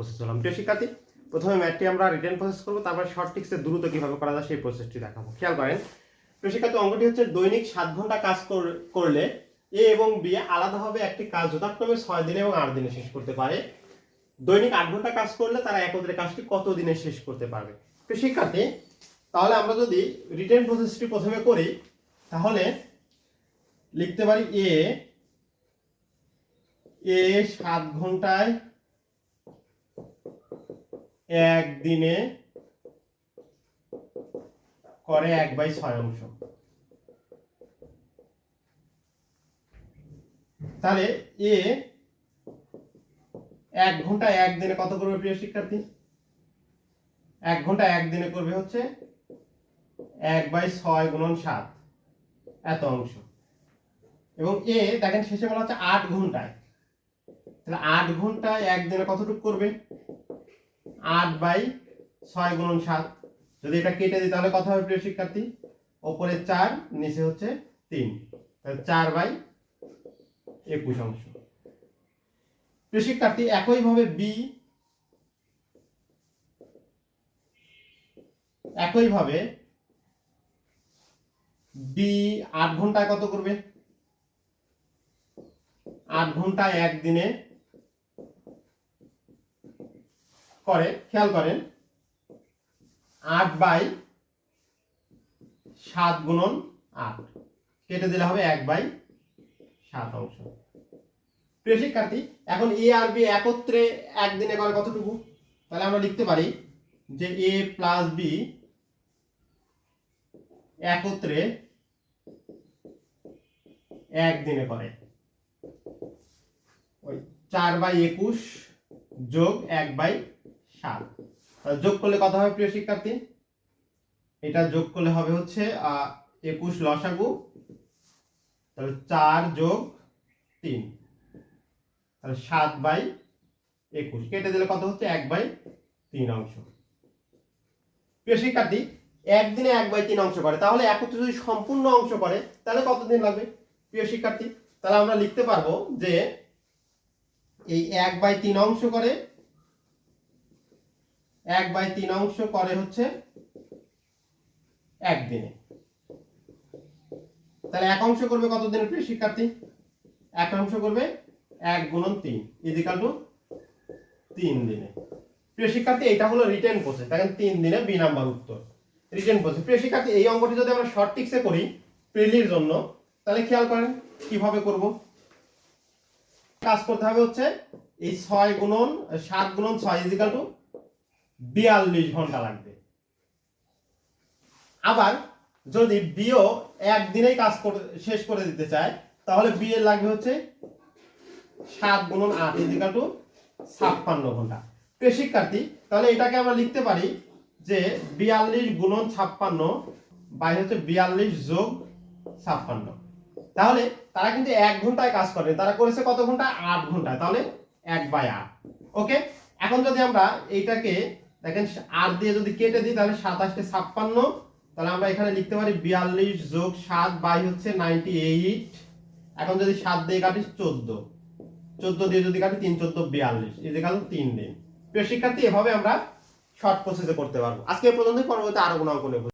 Process হলাম প্রিয় শিক্ষার্থী, প্রথমে ম্যাথটি আমরা রিটার্ন প্রসেস করব, তারপর শর্ট টিক্সে দ্রুত কীভাবে করা যায় সেই প্রসেসটি দেখাবো। খেয়াল করেন, প্রিয় শিক্ষার্থী, অঙ্কটি হচ্ছে দৈনিক সাত ঘণ্টা কাজ কর- করলে এ এবং বি আলাদাভাবে একটি কাজ যথাক্রমে ছয় দিনে এবং আট দিনে শেষ করতে পারে। দৈনিক আট ঘণ্টা কাজ করলে তারা একত্রে কাজটি কত দিনে শেষ করতে পারবে? তো শিক্ষার্থী, তাহলে আমরা যদি রিটার্ন প্রসেসটি প্রথমে করি, তাহলে লিখতে পারি এ এ সাত ঘন্টায় এক দিনে করে এক বাই ছয় অংশ। তাহলে এ এক ঘণ্টা এক দিনে কত করবে প্রিয় শিক্ষার্থী? এক ঘণ্টা এক দিনে করবে হচ্ছে এক বাই ছয় গুণন সাত, এত অংশ। এবং এ দেখেন শেষে বলা হচ্ছে আট ঘন্টায়। তাহলে আট ঘন্টায় একদিনে কতটুকু করবে? আট বাই ছয় গুণন সাত। যদি এটা কেটে দিই, তাহলে কত হবে প্রিয় শিক্ষার্থী? ওপরে চার, নিচে হচ্ছে তিন। তাহলে চার বাই একুশ অংশ। প্রিয় শিক্ষার্থী, একইভাবে বি একইভাবে বি আট ঘন্টায় কত করবে? আট ঘন্টায় একদিনে করে খেয়াল করেন, আট বাই সাত গুণন আট। কেটে দিলে হবে এক বাই সাত অংশ। প্রিয় শিক্ষার্থী, এখন এ আর বি একত্রে একদিনে করে কতটুকু? তাহলে আমরা লিখতে পারি যে এ প্লাস বি একত্রে একদিনে করে। ওই চার বাই একুশ যোগ এক বাই সাত। যোগ করলে কত হবে প্রিয় শিক্ষার্থী? এটা যোগ করলে হবে হচ্ছে একুশ লসাগু। তাহলে চার যোগ তিন। তাহলে সাত বাই একুশ। কেটে দিলে কত হচ্ছে? এক বাই তিন অংশ। প্রিয় শিক্ষার্থী, একদিনে এক বাই তিন অংশ করে। তাহলে একত্রে যদি সম্পূর্ণ অংশ করে, তাহলে কতদিন লাগবে? প্রিয় শিক্ষার্থী, তাহলে আমরা লিখতে পারব যে এই এক বাই তিন অংশ করে এক বাই তিন অংশ করে হচ্ছে একদিনে। তাহলে এক অংশ করবে কতদিনের প্রিয় শিক্ষার্থী? এক অংশ করবে এক গুণন তিন ইজিকাল টু তিন দিনে। প্রিয় শিক্ষার্থী এটা হলো রিটেন প্রসেস দেখেন, তিন দিনে বি নাম্বার উত্তর। রিটেন প্রসেস প্রিয় শিক্ষার্থী, এই অঙ্কটি যদি আমরা শর্ট টিক্সে করি প্রিলির জন্য, তাহলে খেয়াল করেন, কীভাবে করব? কাজ করতে হবে হচ্ছে এই ছয় গুণন, সাত গুণন ছয় ইজিকাল টু বিয়াল্লিশ ঘণ্টা লাগবে। আবার যদি বিও একদিনেই কাজ করে শেষ করে দিতে চায়, তাহলে বি এর লাগবে হচ্ছে সাত গুণন আট ইজিকাল টু ছাপ্পান্ন ঘণ্টা। প্রিয় শিক্ষার্থী, তাহলে এটাকে আমরা লিখতে পারি যে বিয়াল্লিশ গুণন ছাপ্পান্ন বাইরে হচ্ছে বিয়াল্লিশ যোগ ছাপ্পান্ন। তাহলে তারা কিন্তু এক ঘন্টায় কাজ করে। তারা করেছে কত ঘণ্টা? আট ঘন্টায়। তাহলে এক বাই আট। ওকে? এখন যদি আমরা এইটাকে দেখেন আট দিয়ে যদি কেটে দিই, তাহলে সাতাশকে ছাপ্পান্ন। তাহলে আমরা এখানে লিখতে পারি বিয়াল্লিশ যোগ সাত বাই হচ্ছে নাইনটি এইট। এখন যদি সাত দিয়ে কাটি চোদ্দ। চোদ্দ দিয়ে যদি কাটি, তিন, চোদ্দ, বিয়াল্লিশ। গেল তিন দিন। প্রিয় শিক্ষার্থী, এভাবে আমরা শর্ট প্রসেসে করতে পারব। আজকে পর্যন্ত পরবর্তী আরও অঙ্ক নেব